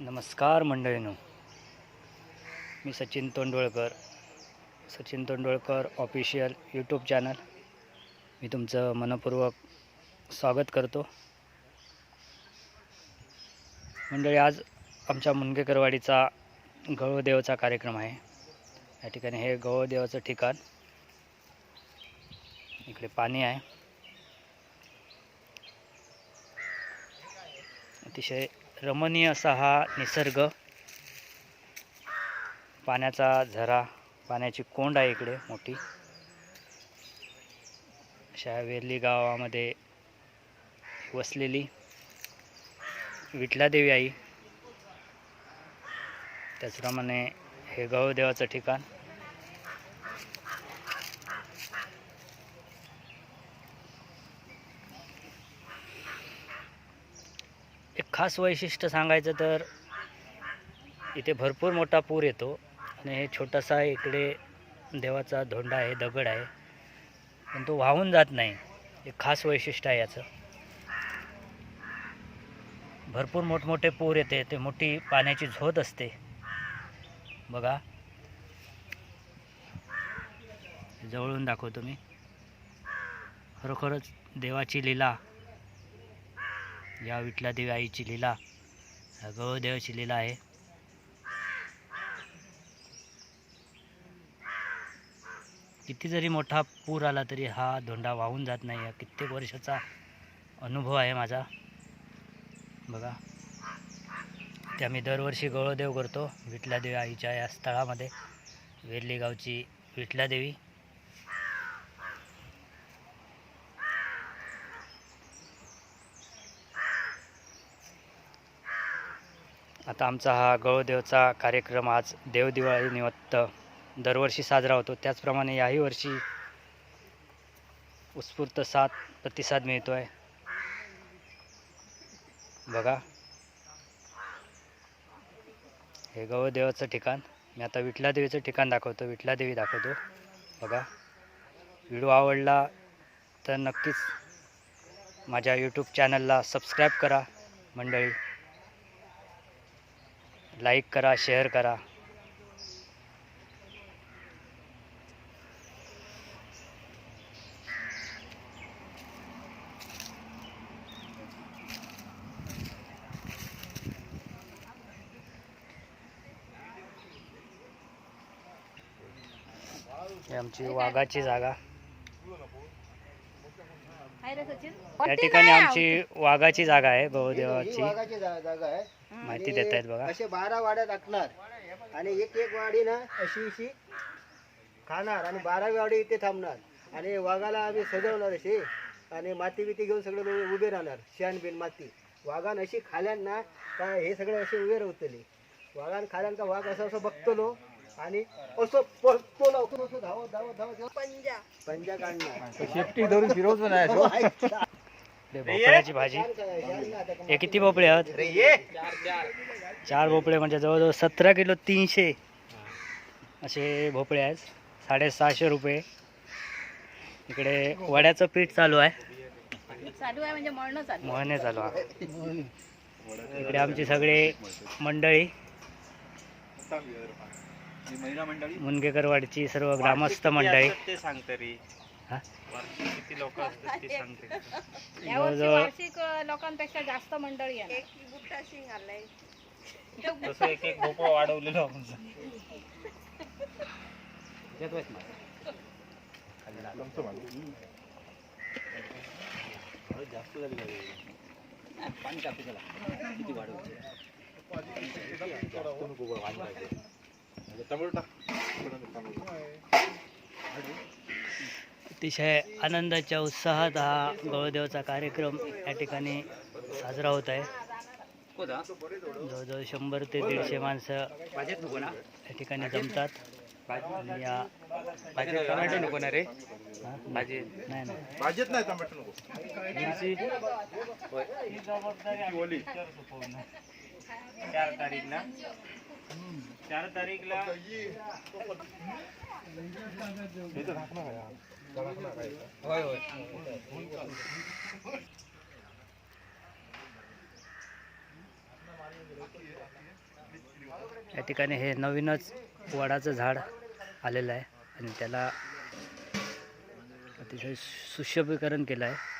नमस्कार मंडळीनो. मी Sachin Tondolkar. Sachin Tondolkar official YouTube channel मी तुमचं मनपूर्वक स्वागत करतो. मंडळी आज आमच्या मुनगेकरवाडीचा गवळदेवाचा कार्यक्रम आहे. या ठिकाणी हे गवळदेवाचं ठिकाण. इकडे पाणी आहे. अतिशय रमणीय असा हा निसर्ग. पाण्याचा झरा पाण्याची कोंड आहे इकडे मोठी. अशा वेर्ली गावामध्ये वसलेली विठलादेवी आई. त्याचप्रमाणे हे गावदेवाचं ठिकाण. खास वैशिष्ट्य सांगायचं तर इथे भरपूर मोठा पूर येतो आणि हे छोटासा इकडे देवाचा धोंडा आहे दगड आहे. पण तो वाहून जात नाही. एक खास वैशिष्ट्य आहे याचं. भरपूर मोठमोठे पूर येते. ते मोठी पाण्याची झोत असते. बघा. जवळून दाखवतो मी. खरोखरच देवाची लीला या विठलादेवी आईची लीला या लीला आहे. किती जरी मोठा पूर आला तरी हा धोंडा वाहून जात नाही. हा कित्येक वर्षाचा अनुभव आहे माझा. बघा. ते आम्ही दरवर्षी गौळदेव करतो विठलादेवी आईच्या या स्थळामध्ये. वेर्ली गावची विठलादेवी आता आमचा हा गवळदेवचा कार्यक्रम आज देवदिवाळीनिमित्त दरवर्षी साजरा होतो. त्याचप्रमाणे याही वर्षी उत्स्फूर्त साथ प्रतिसाद मिळतो आहे बघा. हे गवळदेवाचं ठिकाण. मी आता विठलादेवीचं ठिकाण दाखवतो. विठलादेवी दाखवतो. बघा. व्हिडिओ आवडला तर नक्कीच माझ्या यूट्यूब चॅनलला सबस्क्राईब करा. मंडळी लाईक करा शेअर करा. आमची वाघाची जागा. या ठिकाणी आमची वाघाची जागा आहे ही गौदेवाची जा- जागा आहे. माहिती आणि देत आहेत बघा. असे बारा वाड्या टाकणार. आणि एक एक वाडी ना अशी अशी खाणार आणि बारावी वाडी इथे थांबणार. आणि वाघाला आम्ही सजवणार अशी. आणि माती बिती घेऊन सगळे लोक उभे राहणार. शेण बिन माती. वाघान अशी खाल्यान ना का हे सगळे असे उभे राहतले. वाघान खाल्यान का वाघ असं असं बघतलो आणि असं पळतो लवकर असं धावत धावत धावत पंजा. पंजा काढणार. शेपटी धरून फिरवतो नाही हे भोपळ्याची भाजी. हे किती भोपळे आहेत? चार भोपळे म्हणजे जवळजवळ सतरा किलो तीनशे असे भोपळे आहेत. साडेसहाशे रुपये. इकडे वड्याचं पीठ चालू आहे. चालू आहे म्हणजे मळणं चालू मोहने चालू आहे. इकडे आमची सगळे मंडळी. मुनगेकरवाडीची सर्व ग्रामस्थ मंडळी. ते सांगते रे हा? किती लोक असतात ते सांगते. यावर्षी जवळजवळ वार्षिक अ, लोकांपेक्षा जास्त मंडळी आहे तसं एक एक भोपळा वाढवलेलं आपण अतिशय आनंदाच्या उत्साहात हा गौदेवचा कार्यक्रम या ठिकाणी साजरा होत आहे. जवळजवळ शंभर ते दीडशे माणसं या ठिकाणी जमतात. आणि या टोमॅटो नको ना रे? भाजी. नाही नाही. भाजीत नाही टोमॅटो नको. मिरची? चार तारीख ना? चार तारीखला. या ठिकाणी हे नवीनच वडाचं झाड आलेलं आहे आणि त्याला अतिशय सुशोभीकरण केलं आहे.